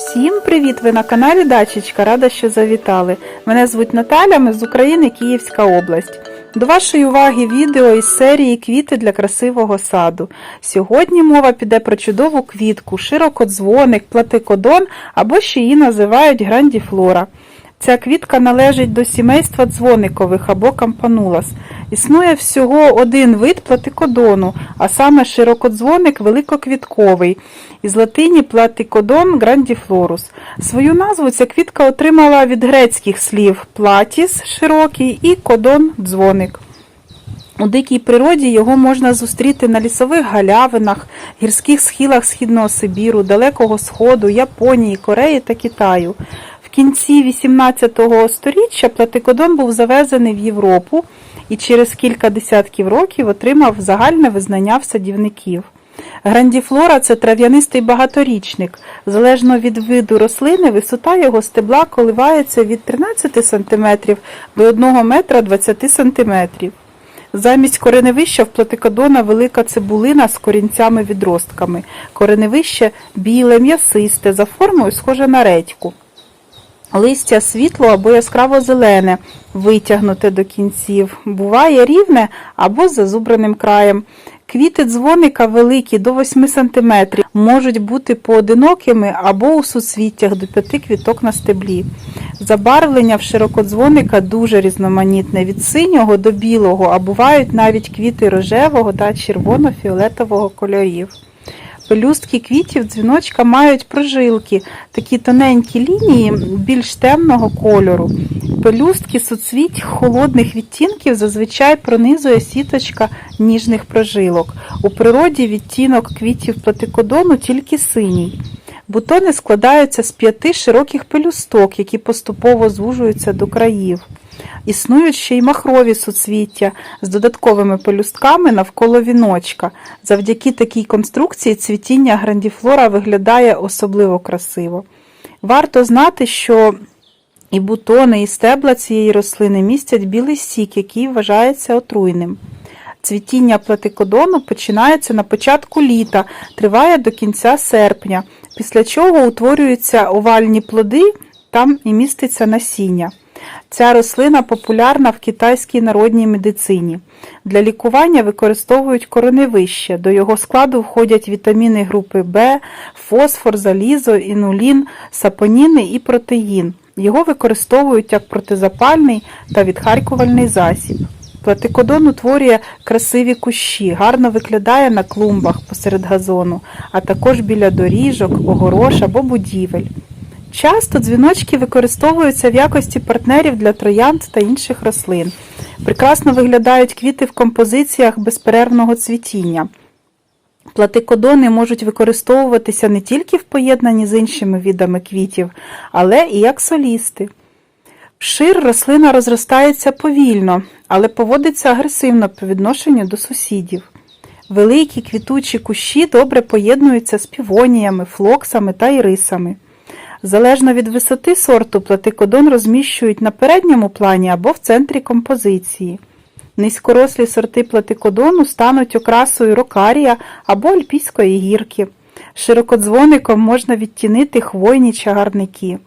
Всім привіт! Ви на каналі Дачечка. Рада, що завітали. Мене звуть Наталя, ми з України, Київська область. До вашої уваги відео із серії Квіти для красивого саду. Сьогодні мова піде про чудову квітку, широкодзвоник, платикодон або ще її називають грандіфлора. Ця квітка належить до сімейства дзвоникових або кампанулас. Існує всього один вид платикодону, а саме широкодзвоник великоквітковий. Із латині платикодон грандіфлорус. Свою назву ця квітка отримала від грецьких слів платіс широкий і кодон дзвоник. У дикій природі його можна зустріти на лісових галявинах, гірських схилах Східного Сибіру, Далекого Сходу, Японії, Кореї та Китаю. Кінці 18 століття платикодон був завезений в Європу і через кілька десятків років отримав загальне визнання в садівників. Грандіфлора це трав'янистий багаторічник. Залежно від виду рослини, висота його стебла коливається від 13 см до 1 метра 20 см. Замість кореневища в платикодона велика цибулина з корінцями-відростками. Кореневище біле, м'ясисте, за формою схоже на редьку. Листя світло або яскраво-зелене, витягнуте до кінців. Буває рівне або з зазубреним краєм. Квіти дзвоника великі до 8 см, можуть бути поодинокими або у суцвіттях до 5 квіток на стеблі. Забарвлення в широкодзвоника дуже різноманітне, від синього до білого, а бувають навіть квіти рожевого та червоно-фіолетового кольорів. Пелюстки квітів дзвіночка мають прожилки, такі тоненькі лінії більш темного кольору. Пелюстки суцвіть холодних відтінків зазвичай пронизує сіточка ніжних прожилок. У природі відтінок квітів платикодону тільки синій. Бутони складаються з п'яти широких пелюсток, які поступово звужуються до країв. Існують ще й махрові суцвіття з додатковими пелюстками навколо віночка. Завдяки такій конструкції цвітіння грандіфлора виглядає особливо красиво. Варто знати, що і бутони, і стебла цієї рослини містять білий сік, який вважається отруйним. Цвітіння платикодону починається на початку літа, триває до кінця серпня, після чого утворюються овальні плоди, там і міститься насіння. Ця рослина популярна в китайській народній медицині. Для лікування використовують кореневище. До його складу входять вітаміни групи В, фосфор, залізо, інулін, сапоніни і протеїн. Його використовують як протизапальний та відхаркувальний засіб. Платикодон утворює красиві кущі, гарно виглядає на клумбах посеред газону, а також біля доріжок, огорош або будівель. Часто дзвіночки використовуються в якості партнерів для троянд та інших рослин. Прекрасно виглядають квіти в композиціях безперервного цвітіння. Платикодони можуть використовуватися не тільки в поєднанні з іншими видами квітів, але і як солісти. Вшир рослина розростається повільно, але поводиться агресивно по відношенню до сусідів. Великі квітучі кущі добре поєднуються з півоніями, флоксами та ірисами. Залежно від висоти сорту, платикодон розміщують на передньому плані або в центрі композиції. Низькорослі сорти платикодону стануть окрасою рокарія або альпійської гірки. Широкодзвоником можна відтінити хвойні чагарники.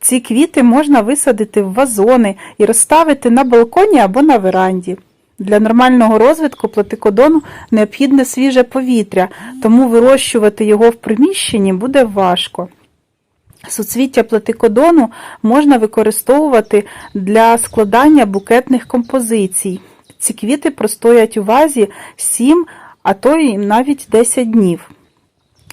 Ці квіти можна висадити в вазони і розставити на балконі або на веранді. Для нормального розвитку платикодону необхідне свіже повітря, тому вирощувати його в приміщенні буде важко. Суцвіття платикодону можна використовувати для складання букетних композицій. Ці квіти простоять у вазі 7, а то й навіть 10 днів.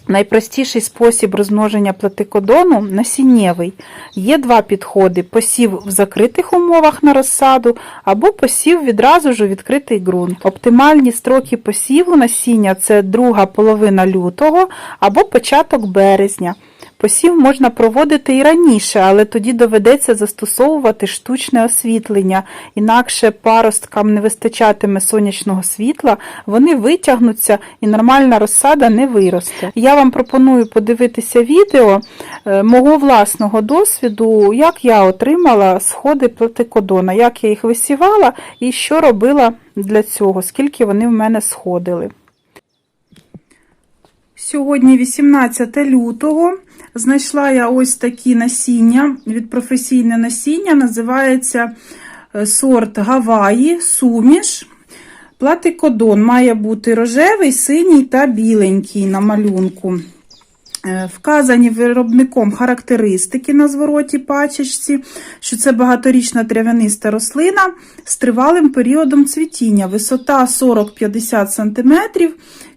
Найпростіший спосіб розмноження платикодону насіннєвий. Є два підходи: посів в закритих умовах на розсаду або посів відразу ж у відкритий ґрунт. Оптимальні строки посіву насіння це друга половина лютого або початок березня. Посів можна проводити і раніше, але тоді доведеться застосовувати штучне освітлення, інакше паросткам не вистачатиме сонячного світла, вони витягнуться і нормальна розсада не виросте. Я вам пропоную подивитися відео е, мого власного досвіду, як я отримала сходи платикодона, як я їх висівала і що робила для цього, скільки вони в мене сходили. Сьогодні 18 лютого. Знайшла я ось такі насіння від професійне насіння, називається е, сорт Гаваї, суміш. Платикодон має бути рожевий, синій та біленький на малюнку. Е, Вказані виробником характеристики на звороті пачечці, що це багаторічна трав'яниста рослина з тривалим періодом цвітіння, висота 40-50 см,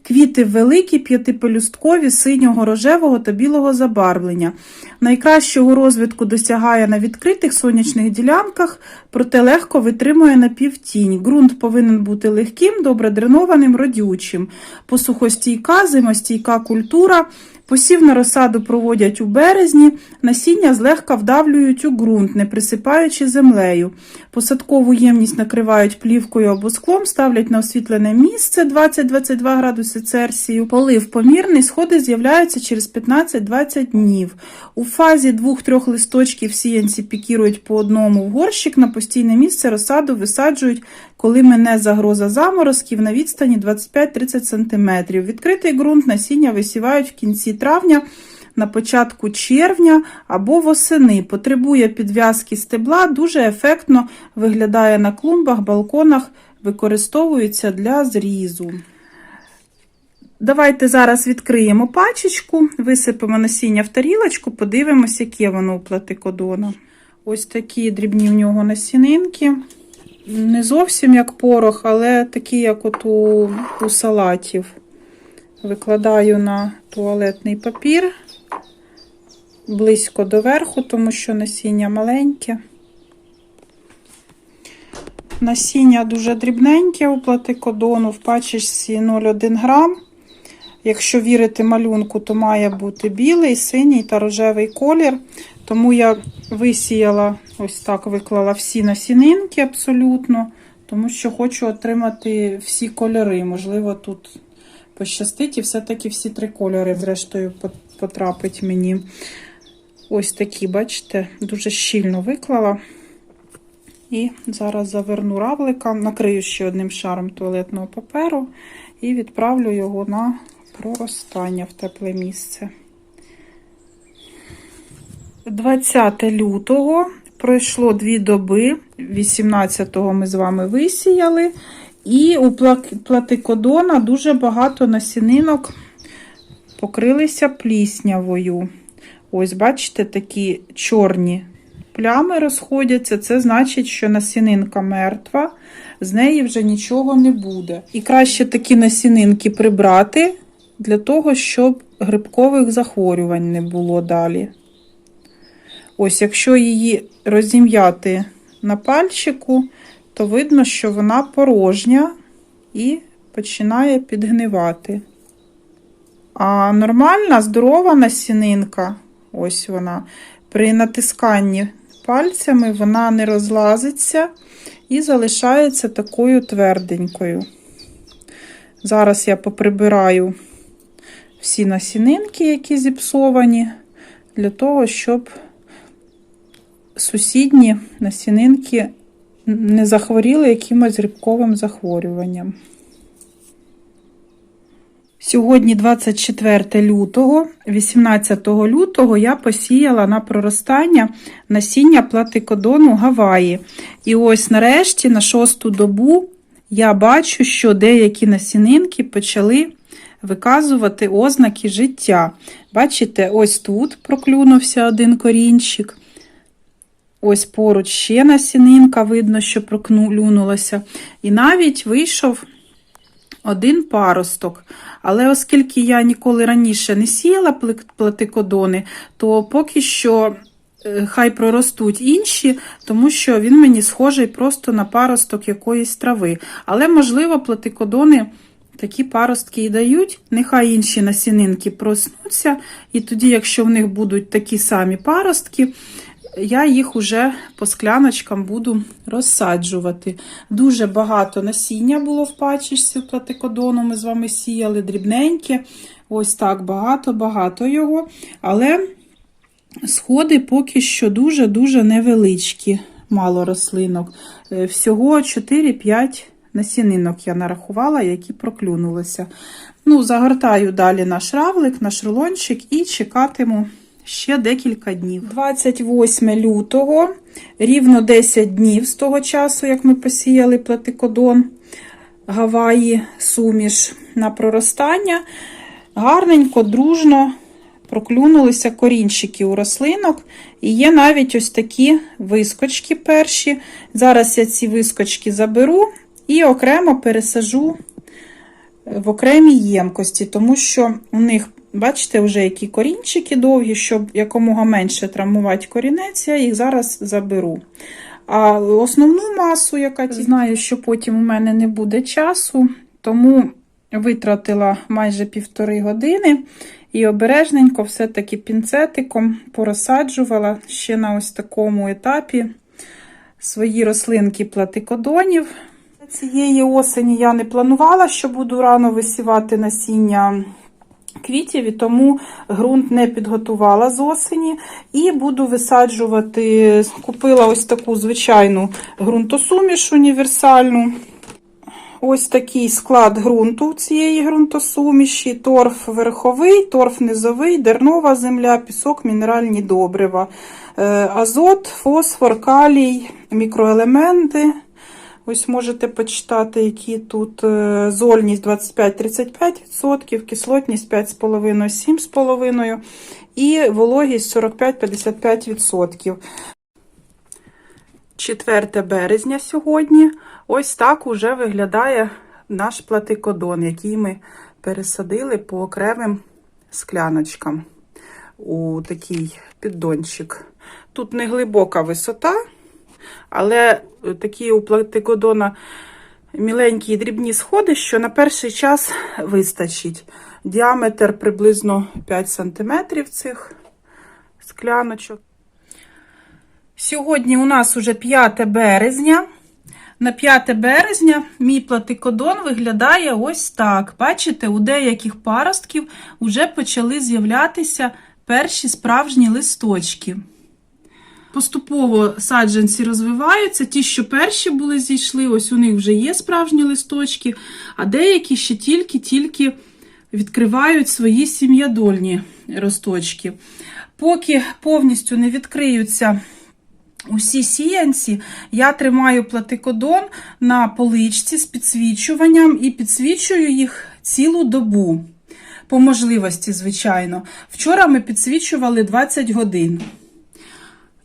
квіти великі, п'ятипелюсткові, синього, рожевого та білого забарвлення. Найкращого розвитку досягає на відкритих сонячних ділянках, проте легко витримує напівтінь. Ґрунт повинен бути легким, добре дренованим, родючим. Посухостійка, зимостійка культура. Посів на розсаду проводять у березні, насіння злегка вдавлюють у ґрунт, не присипаючи землею. Посадкову ємність накривають плівкою або склом, ставлять на освітлене місце 20-22 градуси Цельсію. Полив помірний, сходи з'являються через 15-20 днів. У фазі 2-3 листочків сіянці пікірують по одному в горщик, на постійне місце розсаду висаджують, коли мине загроза заморозків на відстані 25-30 см. Відкритий ґрунт насіння висівають в кінці травня, на початку червня або восени. Потребує підв'язки стебла, дуже ефектно виглядає на клумбах, балконах, використовується для зрізу. Давайте зараз відкриємо пачечку, висипемо насіння в тарілочку, подивимося, яке воно у платикодона. Ось такі дрібні в нього насінинки. Не зовсім як порох, але такі, як от у, у салатів. Викладаю на туалетний папір близько до верху, тому що насіння маленьке. Насіння дуже дрібненьке у платикодону, в пачечці 0,1 грам. Якщо вірити малюнку, то має бути білий, синій та рожевий колір. Тому я висіяла, ось так виклала всі насінинки абсолютно, тому що хочу отримати всі кольори. Можливо, тут пощастить і все-таки всі три кольори, зрештою, потрапить мені. Ось такі, бачите, дуже щільно виклала. І зараз заверну равлика, накрию ще одним шаром туалетного паперу і відправлю його на проростання в тепле місце. 20 лютого пройшло дві доби, 18-го ми з вами висіяли, і у платикодона дуже багато насінинок покрилися пліснявою. Ось, бачите, такі чорні плями розходяться. Це значить, що насінинка мертва, з неї вже нічого не буде. І краще такі насінинки прибрати для того, щоб грибкових захворювань не було далі. Ось, якщо її розім'яти на пальчику, то видно, що вона порожня і починає підгнивати. А нормальна, здорова насінинка, ось вона, при натисканні пальцями вона не розлазиться і залишається такою тверденькою. Зараз я поприбираю всі насінинки, які зіпсовані, для того, щоб сусідні насінинки не захворіли якимось грибковим захворюванням. Сьогодні 24 лютого, 18 лютого я посіяла на проростання насіння платикодону Гаваї. І ось нарешті, на шосту добу, я бачу, що деякі насінинки почали виказувати ознаки життя. Бачите, ось тут проклюнувся один корінчик. Ось поруч ще насінинка, видно, що проклюнулася. І навіть вийшов один паросток. Але оскільки я ніколи раніше не сіяла платикодони, то поки що е, хай проростуть інші, тому що він мені схожий просто на паросток якоїсь трави. Але, можливо, платикодони такі паростки і дають. Нехай інші насінинки проснуться, і тоді, якщо в них будуть такі самі паростки, я їх уже по скляночкам буду розсаджувати. Дуже багато насіння було в пачечці платикодону, ми з вами сіяли дрібненьке. Ось так багато-багато його. Але сходи поки що дуже-дуже невеличкі, мало рослинок. Е, всього 4-5 насінинок я нарахувала, які проклюнулися. Ну, Загортаю далі наш равлик, наш рулончик і чекатиму ще декілька днів. 28 лютого, рівно 10 днів з того часу, як ми посіяли платикодон Гаваї суміш на проростання. Гарненько, дружно проклюнулися корінчики у рослинок. І є навіть ось такі вискочки перші. Зараз я ці вискочки заберу і окремо пересажу в окремій ємкості, тому що у них, бачите, вже які корінчики довгі, щоб якомога менше травмувати корінець, я їх зараз заберу. А основну масу, яка знаю, що потім у мене не буде часу, тому витратила майже півтори години і обережненько все-таки пінцетиком порозсаджувала ще на ось такому етапі свої рослинки платикодонів. Цієї осені я не планувала, що буду рано висівати насіння квітів, і тому ґрунт не підготувала з осені. І буду висаджувати, купила ось таку звичайну ґрунтосуміш універсальну. Ось такий склад ґрунту цієї ґрунтосуміші: торф верховий, торф низовий, дернова земля, пісок, мінеральні добрива, е, азот, фосфор, калій, мікроелементи. Ось можете почитати, які тут е, зольність 25-35%, кислотність 5,5-7,5% і вологість 45-55%. 4 березня сьогодні. Ось так уже виглядає наш платикодон, який ми пересадили по окремим скляночкам у такий піддончик. Тут не глибока висота, але такі у платикодона міленькі і дрібні сходи, що на перший час вистачить. Діаметр приблизно 5 см цих скляночок. Сьогодні у нас уже 5 березня. На 5 березня мій платикодон виглядає ось так. Бачите, у деяких паростків вже почали з'являтися перші справжні листочки. Поступово саджанці розвиваються. Ті, що перші були зійшли, ось у них вже є справжні листочки, а деякі ще тільки-тільки відкривають свої сім'ядольні росточки. Поки повністю не відкриються усі сіянці, я тримаю платикодон на поличці з підсвічуванням і підсвічую їх цілу добу. По можливості, звичайно. Вчора ми підсвічували 20 годин.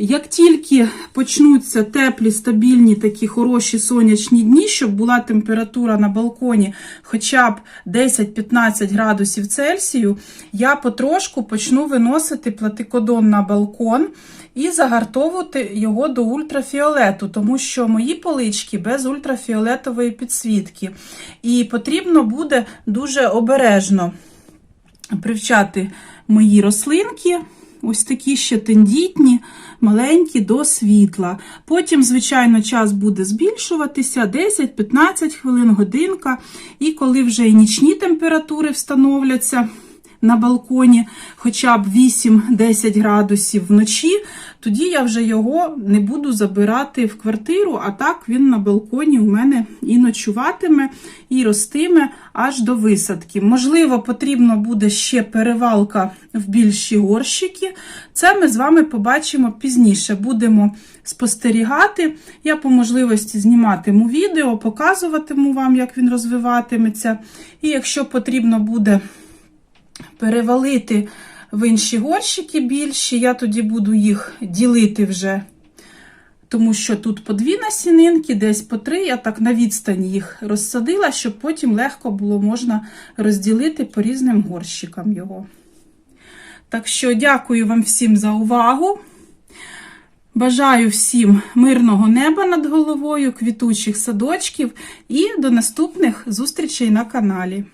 Як тільки почнуться теплі, стабільні такі хороші сонячні дні, щоб була температура на балконі хоча б 10-15 градусів Цельсію, я потрошку почну виносити платикодон на балкон і загартовувати його до ультрафіолету, тому що мої полички без ультрафіолетової підсвітки. І потрібно буде дуже обережно привчати мої рослинки. Ось такі ще тендітні, маленькі до світла. Потім, звичайно, час буде збільшуватися 10-15 хвилин, годинка. І коли вже і нічні температури встановляться на балконі, хоча б 8-10 градусів вночі, тоді я вже його не буду забирати в квартиру, а так він на балконі у мене і ночуватиме, і ростиме аж до висадки. Можливо, потрібно буде ще перевалка в більші горщики. Це ми з вами побачимо пізніше. Будемо спостерігати. Я по можливості зніматиму відео, показуватиму вам, як він розвиватиметься. І якщо потрібно буде перевалити в інші горщики більші, я тоді буду їх ділити вже, тому що тут по дві насінинки, десь по три, я так на відстані їх розсадила, щоб потім легко було можна розділити по різним горщикам його. Так що дякую вам всім за увагу. Бажаю всім мирного неба над головою, квітучих садочків і до наступних зустрічей на каналі.